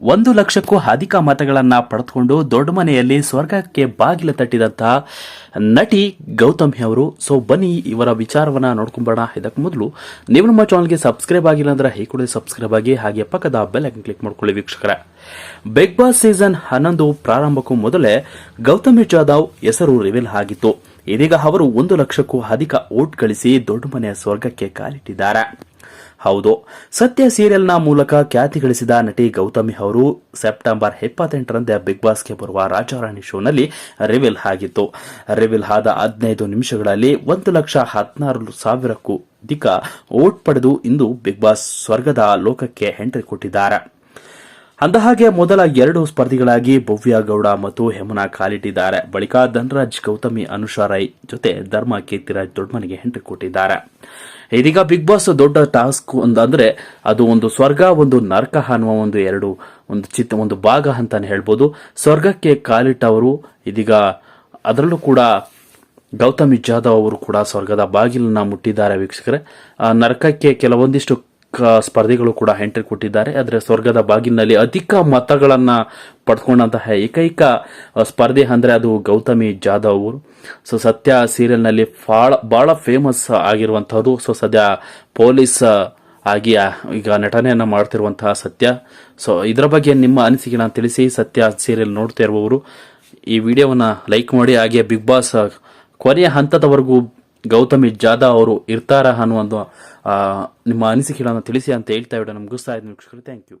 ಒಂದು ಲಕ್ಷಕ್ಕೂ ಅಧಿಕ ಮತಗಳನ್ನ ಪಡೆದುಕೊಂಡು ದೊಡ್ಡ ಮನೆಯಲ್ಲಿ ಸ್ವರ್ಗಕ್ಕೆ ಬಾಗಿಲು ತಟ್ಟಿದಂತಹ ನಟಿ ಗೌತಮಿ ಅವರು. ಸೊ ಬನ್ನಿ, ಇವರ ವಿಚಾರವನ್ನ ನೋಡ್ಕೊಂಬೋಣ ಇದಕ್ಕೆ ಮೊದಲು, ನೀವು ನಮ್ಮ ಚಾನಲ್ಗೆ ಸಬ್ಸ್ಕ್ರೈಬ್ ಆಗಿಲ್ಲ ಅಂದ್ರೆ ಈ ಕೂಡ ಸಬ್ಸ್ಕ್ರೈಬ್ ಆಗಿ, ಹಾಗೆ ಪಕ್ಕದ ಬೆಲ್ ಐಕನ್ ಕ್ಲಿಕ್ ಮಾಡ್ಕೊಳ್ಳಿ ವೀಕ್ಷಕರ. ಬಿಗ್ ಬಾಸ್ ಸೀಸನ್ ಹನ್ನೊಂದು ಪ್ರಾರಂಭಕ್ಕೂ ಮೊದಲೇ ಗೌತಮಿ ಜಾಧವ್ ಹೆಸರು ರಿವೀಲ್ ಆಗಿತ್ತು. ಇದೀಗ ಅವರು ಒಂದು ಲಕ್ಷಕ್ಕೂ ಅಧಿಕ ಓಟ್ ಗಳಿಸಿ ದೊಡ್ಡ ಮನೆಯ ಸ್ವರ್ಗಕ್ಕೆ ಕಾಲಿಟ್ಟಿದ್ದಾರೆ. ಹೌದು. ಸತ್ಯ ಸೀರಿಯಲ್ನ ಮೂಲಕ ಖ್ಯಾತಿ ಗಳಿಸಿದ ನಟಿ ಗೌತಮಿ ಅವರು ಸೆಪ್ಟೆಂಬರ್ ಇಪ್ಪತ್ತೆಂಟರಂದೇ ಬಿಗ್ ಬಾಸ್ಗೆ ಬರುವ ರಾಜಾರಾಣಿ ಶೋನಲ್ಲಿ ರಿವೀಲ್ ಆಗಿತ್ತು. ರಿವೀಲ್ ಆದ ಹದಿನೈದು ನಿಮಿಷಗಳಲ್ಲಿ ಒಂದು ಲಕ್ಷ ಹದಿನಾರು ಸಾವಿರಕ್ಕೂ ಅಧಿಕ ಓಟ್ ಪಡೆದು ಇಂದು ಬಿಗ್ ಬಾಸ್ ಸ್ವರ್ಗದ ಲೋಕಕ್ಕೆ ಎಂಟ್ರಿ ಕೊಟ್ಟಿದ್ದಾರೆ. ಅಂದಹಾಗೆ ಮೊದಲ ಎರಡು ಸ್ಪರ್ಧಿಗಳಾಗಿ ಭವ್ಯ ಗೌಡ ಮತ್ತು ಹೆಮನಾ ಕಾಲಿಟ್ಟಿದ್ದಾರೆ. ಬಳಿಕ ಧನ್ರಾಜ್ ಗೌತಮಿ, ಅನುಷಾ ರೈ ಜೊತೆ ಧರ್ಮ ಕೀರ್ತಿರಾಜ್ ದೊಡ್ಡಮನೆಗೆ ಹೆಂಟ್ರಿ ಕೊಟ್ಟಿದ್ದಾರೆ. ಇದೀಗ ಬಿಗ್ ಬಾಸ್ ದೊಡ್ಡ ಟಾಸ್ಕ್ ಅಂದ್ರೆ ಅದು ಒಂದು ಸ್ವರ್ಗ, ಒಂದು ನರಕ ಅನ್ನುವ ಒಂದು ಎರಡು, ಒಂದು ಚಿತ್ತ ಒಂದು ಭಾಗ ಅಂತಾನೆ ಹೇಳ್ಬೋದು. ಸ್ವರ್ಗಕ್ಕೆ ಕಾಲಿಟ್ಟವರು ಇದೀಗ ಅದರಲ್ಲೂ ಕೂಡ ಗೌತಮಿ ಜಾಧವ್ ಅವರು ಕೂಡ ಸ್ವರ್ಗದ ಬಾಗಿಲನ್ನ ಮುಟ್ಟಿದ್ದಾರೆ ವೀಕ್ಷಕರೇ. ನರಕಕ್ಕೆ ಕೆಲವೊಂದಿಷ್ಟು ಸ್ಪರ್ಧಿಗಳು ಕೂಡ ಎಂಟ್ರಿ ಕೊಟ್ಟಿದ್ದಾರೆ. ಆದರೆ ಸ್ವರ್ಗದ ಬಾಗಿಲಿನಲ್ಲಿ ಅಧಿಕ ಮತಗಳನ್ನು ಪಡ್ಕೊಂಡಂತಹ ಏಕೈಕ ಸ್ಪರ್ಧೆ ಅಂದರೆ ಅದು ಗೌತಮಿ ಜಾಧವ್ ಅವರು. ಸೊ, ಸತ್ಯ ಸೀರಿಯಲ್ನಲ್ಲಿ ಭಾಳ ಭಾಳ ಫೇಮಸ್ ಆಗಿರುವಂಥದ್ದು ಸೊ, ಸದ್ಯ ಪೊಲೀಸ್ ಆಗಿ ಈಗ ನಟನೆಯನ್ನು ಮಾಡ್ತಿರುವಂತಹ ಸತ್ಯ. ಸೊ, ಇದರ ಬಗ್ಗೆ ನಿಮ್ಮ ಅನಿಸಿಕೆನ ತಿಳಿಸಿ ಸತ್ಯ ಸೀರಿಯಲ್ ನೋಡ್ತಾ ಇರುವವರು. ಈ ವಿಡಿಯೋವನ್ನು ಲೈಕ್ ಮಾಡಿ, ಹಾಗೆ ಬಿಗ್ ಬಾಸ್ ಕೊನೆಯ ಹಂತದವರೆಗೂ ಗೌತಮಿ ಜಾಧವ್ ಅವರು ಇರ್ತಾರ ಅನ್ನುವ ನಿಮ್ಮ ಅನಿಸಿಕೆಗಳನ್ನು ತಿಳಿಸಿ ಅಂತ ಹೇಳ್ತಾ ಇದ್ದಾರೆ ನಮ್ಗೆ ಗುಸ್ತಾ ಇದ್ದೀನಿ ಥ್ಯಾಂಕ್ ಯು